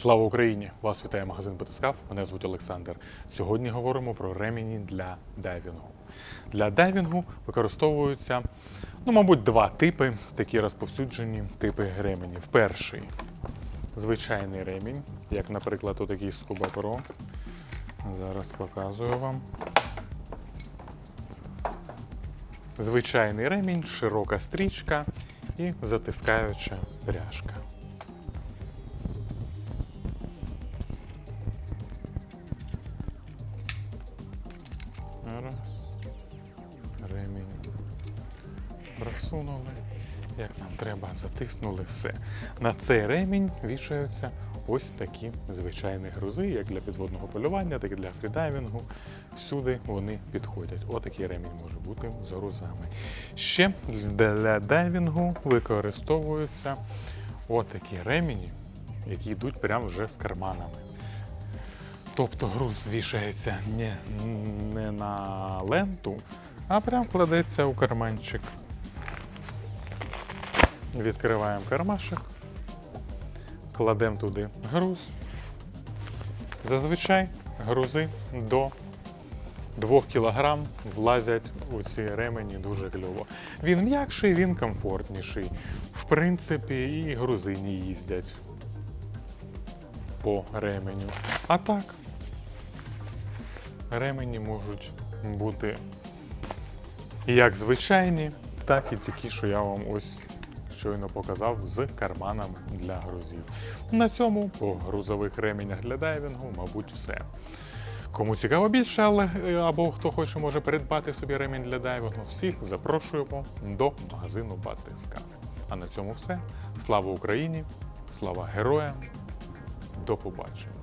Слава Україні! Вас вітає магазин Батискаф. Мене звуть Олександр. Сьогодні говоримо про ремені для дайвінгу. Для дайвінгу використовуються, ну, мабуть, два типи, такі розповсюджені типи ременів. Перший звичайний ремінь, як, наприклад, отакий Scuba Pro. Зараз показую вам. Звичайний ремінь, широка стрічка і затискаюча пряжка. Раз. Ремінь. Просунули. Як нам треба, затиснули все. На цей ремінь вішаються ось такі звичайні грузи, як для підводного полювання, так і для фрідайвінгу. Всюди вони підходять. Отакий ремінь може бути з грузами. Ще для дайвінгу використовуються отакі ремені, які йдуть прямо вже з карманами. Тобто груз вішається не, не на ленту, а прям кладеться у карманчик. Відкриваємо кармашек, кладемо туди груз. Зазвичай грузи до 2 кг влазять у ці ремені дуже кльово. Він м'якший, він комфортніший. В принципі, і грузи не їздять по ременю. А так, ремені можуть бути як звичайні, так і такі, що я вам ось щойно показав з карманами для грузів. На цьому по грузових ременях для дайвінгу, мабуть, все. Кому цікаво більше, але е, або хто хоче може придбати собі ремінь для дайвінгу, всіх запрошуємо до магазину Батискаф. А на цьому все. Слава Україні! Слава героям! До побачення!